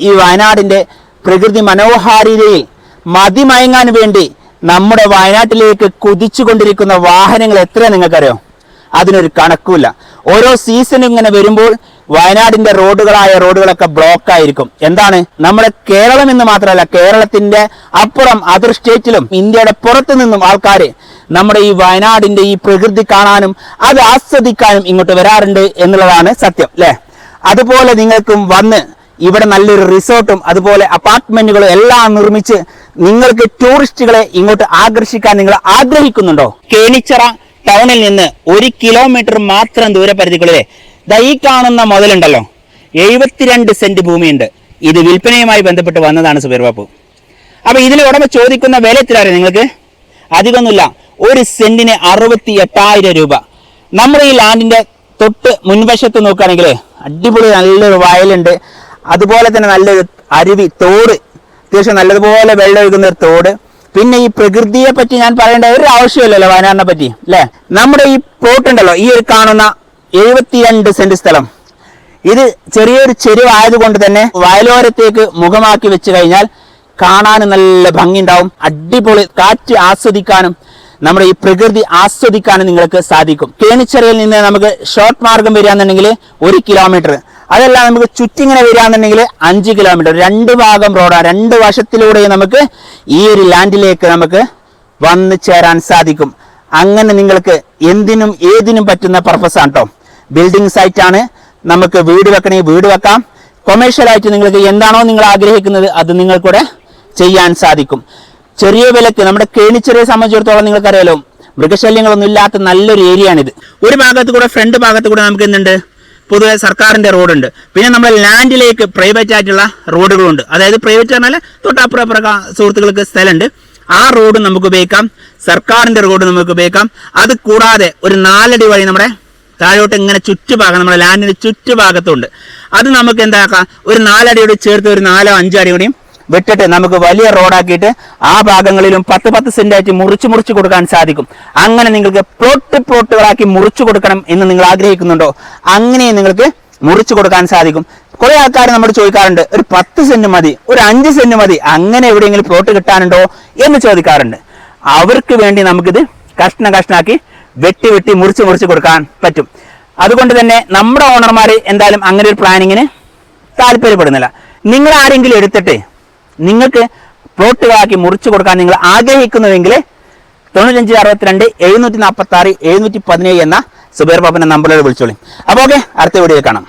ഈ വയനാടിന്റെ പ്രകൃതി മനോഹാരിതയിൽ മതിമയങ്ങാൻ വേണ്ടി നമ്മുടെ വയനാട്ടിലേക്ക് കുതിച്ചു കൊണ്ടിരിക്കുന്ന വാഹനങ്ങൾ എത്ര നിങ്ങൾക്കറിയോ? അതിനൊരു കണക്കുമില്ല. ഓരോ സീസൺ ഇങ്ങനെ വരുമ്പോൾ വയനാടിന്റെ റോഡുകളായ റോഡുകളൊക്കെ ബ്ലോക്ക് ആയിരിക്കും. എന്താണ്? നമ്മുടെ കേരളം എന്ന് മാത്രമല്ല കേരളത്തിന്റെ അപ്പുറം അതർ സ്റ്റേറ്റിലും ഇന്ത്യയുടെ പുറത്തു നിന്നും ആൾക്കാർ നമ്മുടെ ഈ വയനാടിന്റെ ഈ പ്രകൃതി കാണാനും അത് ആസ്വദിക്കാനും ഇങ്ങോട്ട് വരാറുണ്ട് എന്നുള്ളതാണ് സത്യം അല്ലേ? അതുപോലെ നിങ്ങൾക്കും വന്ന് ഇവിടെ നല്ലൊരു റിസോർട്ടും അതുപോലെ അപ്പാർട്ട്മെന്റുകളും എല്ലാം നിർമ്മിച്ച് നിങ്ങൾക്ക് ടൂറിസ്റ്റുകളെ ഇങ്ങോട്ട് ആകർഷിക്കാൻ നിങ്ങൾ ആഗ്രഹിക്കുന്നുണ്ടോ? കേണിച്ചറ ടൗണിൽ നിന്ന് ഒരു കിലോമീറ്റർ മാത്രം ദൂരപരിധികളിലെ ദാ ഈ കാണുന്ന മുതലുണ്ടല്ലോ. എഴുപത്തിരണ്ട് സെന്റ് ഭൂമിയുണ്ട്. ഇത് വിൽപ്പനയുമായി ബന്ധപ്പെട്ട് വന്നതാണ് സുബീർ ബാബു. അപ്പൊ ഇതിന് ഉടമ ചോദിക്കുന്ന വില എത്രയാണ് നിങ്ങൾക്ക്? അധികമൊന്നുമില്ല. ഒരു സെന്റിന് അറുപത്തി എട്ടായിരം രൂപ. നമ്മുടെ ഈ ലാൻഡിന്റെ തൊട്ട് മുൻവശത്ത് നോക്കുകയാണെങ്കിൽ അടിപൊളി നല്ലൊരു വയലുണ്ട്. അതുപോലെ തന്നെ നല്ലൊരു അരുവി തോട്. അത്യാവശ്യം നല്ലതുപോലെ വെള്ളം ഒഴുകുന്ന ഒരു തോട്. പിന്നെ ഈ പ്രകൃതിയെ പറ്റി ഞാൻ പറയേണ്ട ഒരു ആവശ്യമില്ലല്ലോ വയനാടിനെ പറ്റി അല്ലേ? നമ്മുടെ ഈ പ്ലോട്ട് ഉണ്ടല്ലോ ഈ ഒരു കാണുന്ന എഴുപത്തിരണ്ട് സെന്റ് സ്ഥലം. ഇത് ചെറിയൊരു ചെരുവായതുകൊണ്ട് തന്നെ വയലോരത്തേക്ക് മുഖമാക്കി വെച്ച് കഴിഞ്ഞാൽ കാണാൻ നല്ല ഭംഗി ഉണ്ടാവും അടിപൊളി കാറ്റ് ആസ്വദിക്കാനും നമ്മുടെ ഈ പ്രകൃതി ആസ്വദിക്കാനും നിങ്ങൾക്ക് സാധിക്കും. കേണിച്ചെറിയിൽ നിന്ന് നമുക്ക് ഷോർട്ട് മാർഗം വരികയാണെന്നുണ്ടെങ്കിൽ ഒരു കിലോമീറ്റർ അതല്ല നമുക്ക് ചുറ്റിങ്ങനെ വരികയാണെന്നുണ്ടെങ്കിൽ അഞ്ച് കിലോമീറ്റർ രണ്ട് ഭാഗം റോഡാണ് രണ്ട് വശത്തിലൂടെ നമുക്ക് ഈ ഒരു ലാൻഡിലേക്ക് നമുക്ക് വന്നു ചേരാൻ സാധിക്കും. അങ്ങനെ നിങ്ങൾക്ക് എന്തിനും ഏതിനും പറ്റുന്ന പർപ്പസാണ് കേട്ടോ ബിൽഡിംഗ് സൈറ്റ് ആണ്. നമുക്ക് വീട് വെക്കണേ വീട് വെക്കാം. കൊമേഴ്ഷ്യൽ ആയിട്ട് നിങ്ങൾക്ക് എന്താണോ നിങ്ങൾ ആഗ്രഹിക്കുന്നത് അത് നിങ്ങൾക്കൂടെ ചെയ്യാൻ സാധിക്കും. ചെറിയ വിലക്ക് നമ്മുടെ കേണിച്ചെറിയെ സംബന്ധിച്ചിടത്തോളം നിങ്ങൾക്കറിയാലോ മൃഗശല്യങ്ങളൊന്നും ഇല്ലാത്ത നല്ലൊരു ഏരിയ ആണിത്. ഒരു ഭാഗത്ത് കൂടെ ഫ്രണ്ട് ഭാഗത്ത് കൂടെ നമുക്ക് എന്തുണ്ട്? പൊതുവെ സർക്കാരിന്റെ റോഡുണ്ട്. പിന്നെ നമ്മുടെ ലാൻഡിലേക്ക് പ്രൈവറ്റ് ആയിട്ടുള്ള റോഡുകളുണ്ട്. അതായത് പ്രൈവറ്റ് പറഞ്ഞാൽ തൊട്ടപ്പുറം അപ്പുറം കാ- സുഹൃത്തുക്കൾക്ക് സ്ഥലമുണ്ട്. ആ റോഡ് നമുക്ക് ഉപയോഗിക്കാം. സർക്കാരിന്റെ റോഡ് നമുക്ക് ഉപയോഗിക്കാം. അത് കൂടാതെ ഒരു നാലടി വഴി നമ്മുടെ താഴോട്ട് ഇങ്ങനെ ചുറ്റുഭാഗം നമ്മുടെ ലാൻഡിന്റെ ചുറ്റുഭാഗത്തുണ്ട്. അത് നമുക്ക് എന്താക്കാം? ഒരു നാലടിയോട് ചേർത്ത് ഒരു നാലോ അഞ്ചോ അടി വിട്ടിട്ട് നമുക്ക് വലിയ റോഡാക്കിയിട്ട് ആ ഭാഗങ്ങളിലും പത്ത് പത്ത് സെന്റായിട്ട് മുറിച്ച് മുറിച്ച് കൊടുക്കാൻ സാധിക്കും. അങ്ങനെ നിങ്ങൾക്ക് പ്ലോട്ട് പ്ലോട്ടുകളാക്കി മുറിച്ചു കൊടുക്കണം എന്ന് നിങ്ങൾ ആഗ്രഹിക്കുന്നുണ്ടോ? അങ്ങനെ നിങ്ങൾക്ക് മുറിച്ചു കൊടുക്കാൻ സാധിക്കും. കുറെ ആൾക്കാർ നമ്മൾ ചോദിക്കാറുണ്ട് ഒരു പത്ത് സെന്റ് മതി ഒരു അഞ്ച് സെന്റ് മതി അങ്ങനെ എവിടെയെങ്കിലും പ്ലോട്ട് കിട്ടാനുണ്ടോ? എന്ന് ചോദിക്കാറുണ്ട്. അവർക്ക് വേണ്ടി നമുക്കിത് കഷ്ണ കഷ്ണാക്കി വെട്ടി വെട്ടി മുറിച്ച് മുറിച്ച് കൊടുക്കാൻ പറ്റും. അതുകൊണ്ട് തന്നെ നമ്മുടെ ഓണർമാർ എന്തായാലും അങ്ങനെ ഒരു പ്ലാനിങ്ങിന് താല്പര്യപ്പെടുന്നില്ല. നിങ്ങൾ ആരെങ്കിലും എടുത്തിട്ട് നിങ്ങൾക്ക് പ്ലോട്ടുകളാക്കി മുറിച്ചു കൊടുക്കാൻ നിങ്ങൾ ആഗ്രഹിക്കുന്നുവെങ്കിൽ തൊണ്ണൂറ്റഞ്ച് അറുപത്തിരണ്ട് എഴുന്നൂറ്റി നാൽപ്പത്തി ആറ് എഴുന്നൂറ്റി പതിനേഴ് എന്ന സുബേർ ബാബുവിന്റെ നമ്പറിൽ വിളിച്ചോളി. അപ്പോൾ ഓക്കെ അടുത്ത വീഡിയോ കാണാം.